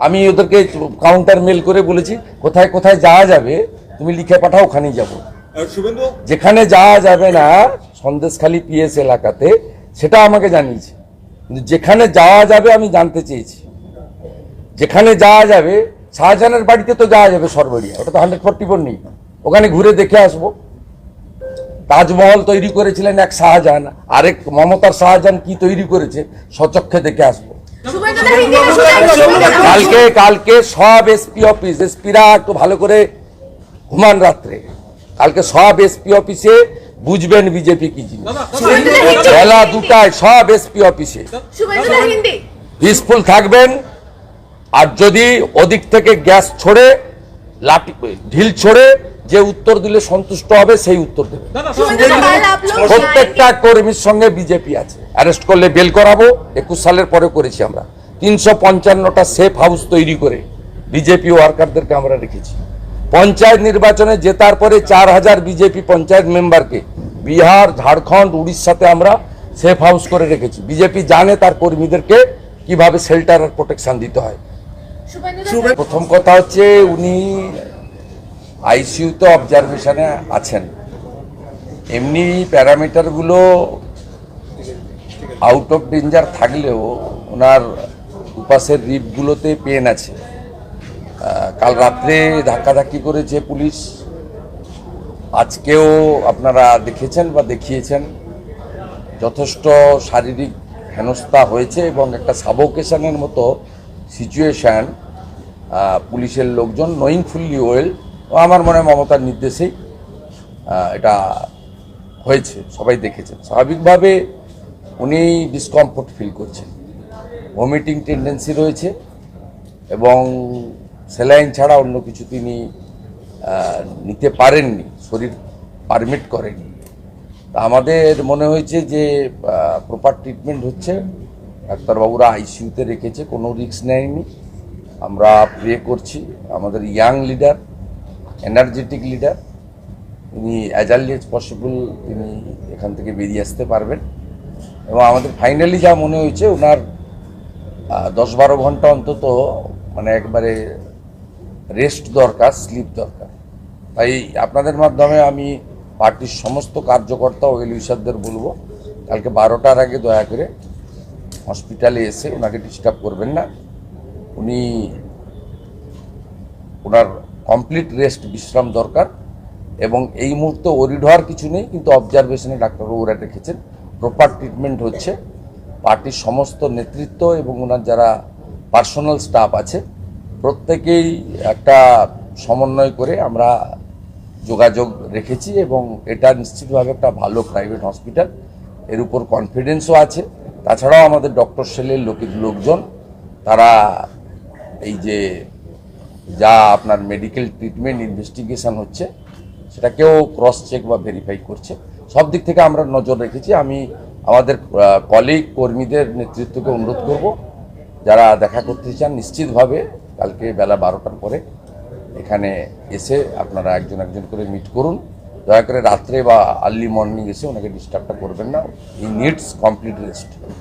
আমি ওদেরকে counter mail করে বলেছি কোথায় কোথায় যাওয়া যাবে তুমি লিখে পাঠাও ওখানেই যাব। যেখানে যাওয়া যাবে না সন্দেশখালী পিএস এলাকাতে সেটা আমাকে জানিয়েছে। কিন্তু যেখানে যাওয়া যাবে আমি জানতে চেয়েছি। যেখানে যাওয়া যাবে শাহজাহানের বাড়িতে তো যাওয়া যাবে সরবরিয়া ওটা তো হান্ড্রেড ফোর্টি ফোর নেই। ওখানে ঘুরে দেখে আসব। তাজমহল তৈরি করেছিলেন এক শাহজাহান আরেক মমতার শাহজাহান কি তৈরি করেছে সচক্ষে দেখে আসব। কালকে কালকে সব এসপি অফিস এসপিরা একটু ভালো করে ঘুমান রাত্রে। কালকে সব এসপি অফিসে বুঝবেন বিজেপি কি জিনিস। বেলা দুটায় সব এসপি অফিসে পিসফুল থাকবেন। আর যদি ওদিক থেকে গ্যাস ছড়ে লাঠি ঢিল ছড়ে যে উত্তর দিলে সন্তুষ্ট হবে সেই উত্তর দেবে। প্রত্যেকটা কর্মীর সঙ্গে বিজেপি আছে। অ্যারেস্ট করলে বেল করাবো একুশ সালের পরে করেছি আমরা। তিনশো পঞ্চান্নটা সেফ হাউস তৈরি করে বিজেপি ওয়ার্কারদেরকে আমরা রেখেছি। পঞ্চায়েত নির্বাচনে জেতার পরে চার হাজার বিজেপি পঞ্চায়েত মেম্বারকে বিহার ঝাড়খণ্ড উড়িষ্যাতে আমরা সেফ হাউস করে রেখেছি। বিজেপি জানে তার কর্মীদেরকে কীভাবে শেল্টার আর প্রোটেকশন দিতে হয়। প্রথম কথা হচ্ছে উনি আইসিইউতে অবজারভেশনে আছেন। এমনি প্যারামিটারগুলো আউট অফ ডেঞ্জার থাকলেও ওনার উপাসের রিপগুলোতে পেন আছে। কাল রাত্রে ধাক্কাধাক্কি করেছে পুলিশ আজকেও আপনারা দেখেছেন বা দেখিয়েছেন যথেষ্ট শারীরিক হেনস্থা হয়েছে এবং একটা সাবোকেশনের মতো সিচুয়েশান পুলিশের লোকজন নোয়িং ফুললি ওয়েল আমার মনে মমতার নির্দেশেই এটা হয়েছে, সবাই দেখেছেন। স্বাভাবিকভাবে উনি ডিসকমফোর্ট ফিল করছেন। ভমিটিং টেন্ডেন্সি রয়েছে এবং স্যালাইন ছাড়া অন্য কিছু তিনি নিতে পারেননি, শরীর পারমিট করেনি তা আমাদের মনে হয়েছে যে প্রপার ট্রিটমেন্ট হচ্ছে। ডাক্তারবাবুরা আইসিইউতে রেখেছে, কোনো রিস্ক নেয়নি। আমরা প্রে করছি, আমাদের ইয়াং লিডার এনার্জেটিক লিডার তিনি অ্যাজ এজ পসিবল তিনি এখান থেকে বেরিয়ে আসতে পারবেন। এবং আমাদের ফাইনালি যা মনে হয়েছে, ওনার দশ বারো ঘণ্টা অন্তত মানে একবারে রেস্ট দরকার স্লিপ দরকার। তাই আপনাদের মাধ্যমে আমি পার্টির সমস্ত কার্যকর্তা ও এলিউসারদের বলব, কালকে বারোটার আগে দয়া করে হসপিটালে এসে ওনাকে ডিস্টার্ব করবেন না। উনি, ওনার কমপ্লিট রেস্ট বিশ্রাম দরকার এবং এই মুহূর্তে ওরিড হওয়ার কিছু নেই, কিন্তু অবজারভেশনে ডাক্তারবাবুরা রেখেছেন প্রপার ট্রিটমেন্ট হচ্ছে। পার্টির সমস্ত নেতৃত্ব এবং ওনার যারা পার্সোনাল স্টাফ আছে, প্রত্যেকেই একটা সমন্বয় করে আমরা যোগাযোগ রেখেছি এবং এটা নিশ্চিতভাবে একটা ভালো প্রাইভেট হসপিটাল এর উপর কনফিডেন্সও আছে। তাছাড়াও আমাদের ডক্টর সেলের লোকের লোকজন, তারা এই যে যা আপনার মেডিকেল ট্রিটমেন্ট ইনভেস্টিগেশন হচ্ছে, সেটাকেও ক্রস চেক বা ভেরিফাই করছে। সব দিক থেকে আমরা নজর রেখেছি। আমি আমাদের কলিগ কর্মীদের নেতৃত্বকে অনুরোধ করব, যারা দেখা করতে চান, নিশ্চিতভাবে কালকে বেলা বারোটার পরে এখানে এসে আপনারা একজন একজন করে মিট করুন। দয়া করে রাত্রে বা আর্লি মর্নিং এসে ওনাকে ডিস্টার্বটা করবেন না। ই নিডস কমপ্লিট রেস্ট